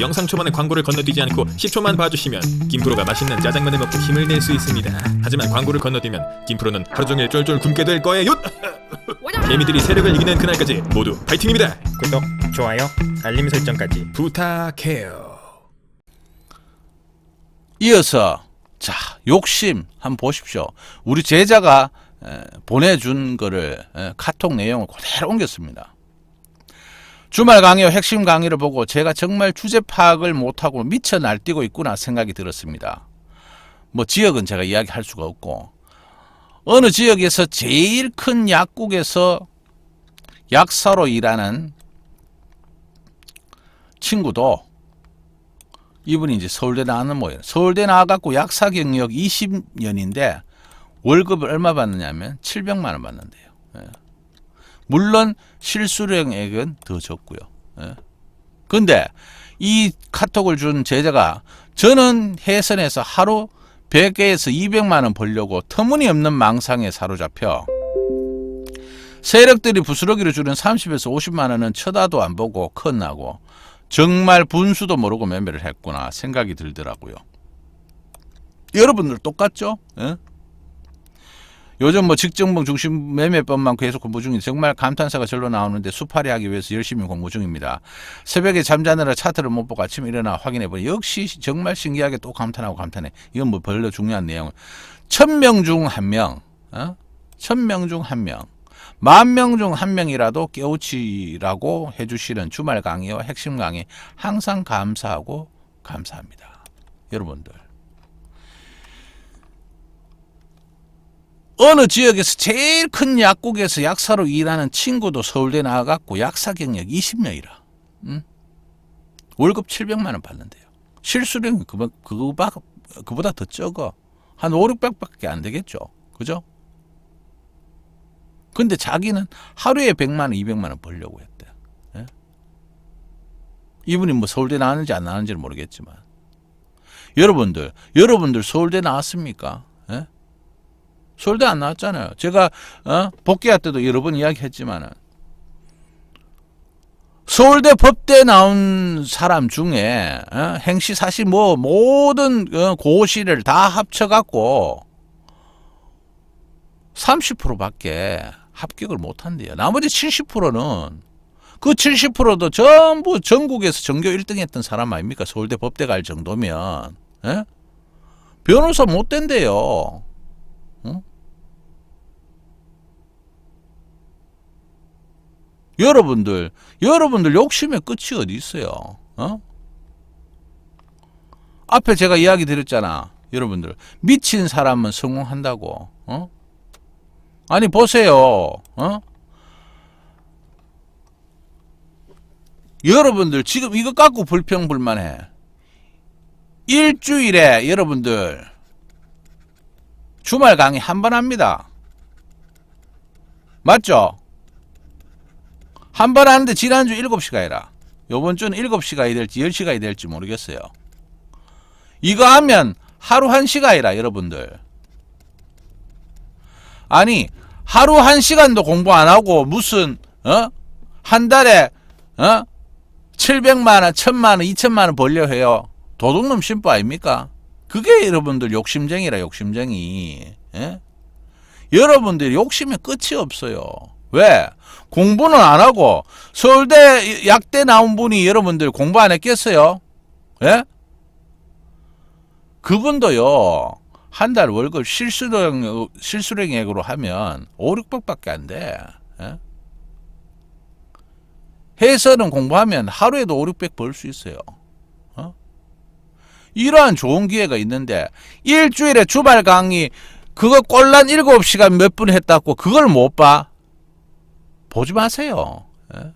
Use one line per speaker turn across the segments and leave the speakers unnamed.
영상 초반에 광고를 건너뛰지 않고 10초만 봐주시면 김프로가 맛있는 짜장면을 먹고 힘을 낼 수 있습니다. 하지만 광고를 건너뛰면 김프로는 하루 종일 쫄쫄 굶게 될 거예요. 개미들이 세력을 이기는 그날까지 모두 파이팅입니다.
구독, 좋아요, 알림 설정까지
부탁해요.
이어서 자 욕심 한번 보십시오. 우리 제자가 에, 보내준 거를 에, 카톡 내용을 그대로 옮겼습니다. 주말 강의 핵심 강의를 보고 제가 정말 주제 파악을 못하고 미쳐 날뛰고 있구나 생각이 들었습니다. 뭐 지역은 제가 이야기할 수가 없고 어느 지역에서 제일 큰 약국에서 약사로 일하는 친구도 이분이 이제 서울대 나왔는 모양. 서울대 나와갖고 약사 경력 20년인데 월급을 얼마 받느냐면 700만 원 받는데요. 예. 물론 실수령액은 더 적고요. 예. 근데 이 카톡을 준 제자가 저는 해선에서 하루 100개에서 200만 원 벌려고 터무니없는 망상에 사로잡혀 세력들이 부스러기로 주는 30에서 50만 원은 쳐다도 안 보고 컷나고 정말 분수도 모르고 매매를 했구나 생각이 들더라고요. 여러분들 똑같죠? 예? 요즘 뭐 직정봉 중심 매매법만 계속 공부 중인 정말 감탄사가 절로 나오는데 수파리 하기 위해서 열심히 공부 중입니다. 새벽에 잠자느라 차트를 못 보고 아침에 일어나 확인해 보니 역시 정말 신기하게 또 감탄하고 감탄해. 이건 뭐 별로 중요한 내용. 천명 중 한 명, 어? 천명 중 한 명. 만 명 중 한 명이라도 깨우치라고 해주시는 주말 강의와 핵심 강의 항상 감사하고 감사합니다. 여러분들. 어느 지역에서 제일 큰 약국에서 약사로 일하는 친구도 서울대 나와갖고 약사 경력 20년이라. 응? 월급 700만 원 받는데요. 실수령은 그거, 그거보다, 그보다 더 적어. 한 5, 600밖에 안 되겠죠. 그죠? 근데 자기는 하루에 100만 원, 200만 원 벌려고 했대. 예? 이분이 뭐 서울대 나왔는지 안 나왔는지는 모르겠지만. 여러분들, 여러분들 서울대 나왔습니까? 예? 서울대 안 나왔잖아요. 제가 어? 복귀할 때도 여러 번 이야기했지만은 서울대 법대 나온 사람 중에 어? 행시 사실 뭐 모든 어, 고시를 다 합쳐갖고 30%밖에 합격을 못 한대요. 나머지 70%는 그 70%도 전부 전국에서 전교 1등 했던 사람 아닙니까? 서울대 법대 갈 정도면. 예? 변호사 못 된대요. 응? 여러분들, 여러분들 욕심의 끝이 어디 있어요? 어? 앞에 제가 이야기 드렸잖아. 여러분들, 미친 사람은 성공한다고. 어? 아니 보세요. 어? 여러분들 지금 이거 갖고 불평불만해. 일주일에 여러분들 주말 강의 한 번 합니다. 맞죠? 한 번 하는데 지난주 7시 가 해라. 요번 주는 7시가 해야 될지 10시가 해야 될지 모르겠어요. 이거 하면 하루 1시 가 해라 여러분들. 아니 하루 한 시간도 공부 안 하고 무슨 어? 한 달에 어? 700만 원, 1000만 원, 2000만 원 벌려 해요. 도둑놈 심보 아닙니까? 그게 여러분들 욕심쟁이라 욕심쟁이. 예? 여러분들 욕심에 끝이 없어요. 왜? 공부는 안 하고 서울대 약대 나온 분이 여러분들 공부 안 했겠어요? 예? 그분도요. 한 달 월급 실수령 실수령액으로 하면 5, 600밖에 안 돼. 예? 해서는 공부하면 하루에도 5, 600 벌 수 있어요. 어? 이러한 좋은 기회가 있는데 일주일에 주말 강의 그거 꼴란 7시간 몇 분 했다고 그걸 못 봐? 보지 마세요. 예?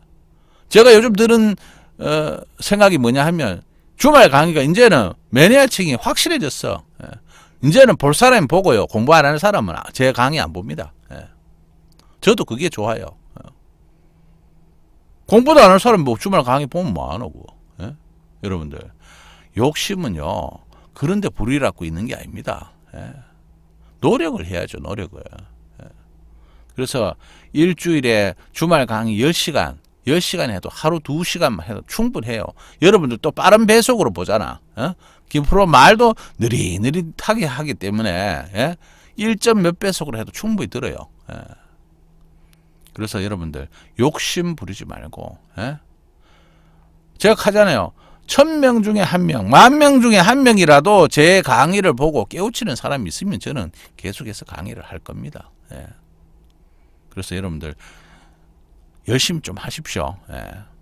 제가 요즘 들은 어, 생각이 뭐냐 하면 주말 강의가 이제는 매니아층이 확실해졌어. 예. 이제는 볼 사람이 보고요. 공부 안 하는 사람은 제 강의 안 봅니다. 예. 저도 그게 좋아요. 예. 공부도 안 하는 사람이 뭐 주말 강의 보면 뭐하노고. 예? 여러분들 욕심은요. 그런데 불이라고 있는 게 아닙니다. 예. 노력을 해야죠. 노력을. 예. 그래서 일주일에 주말 강의 10시간 10시간 해도 하루 2시간만 해도 충분해요. 여러분들 또 빠른 배속으로 보잖아. 어? 김프로 말도 느릿느릿하게 하기 때문에 예? 1점 몇 배속으로 해도 충분히 들어요. 예. 그래서 여러분들 욕심 부리지 말고 예? 제가 하잖아요. 천 명 중에 한 명, 만 명 중에 한 명이라도 제 강의를 보고 깨우치는 사람이 있으면 저는 계속해서 강의를 할 겁니다. 예. 그래서 여러분들 열심히 좀 하십시오. 예.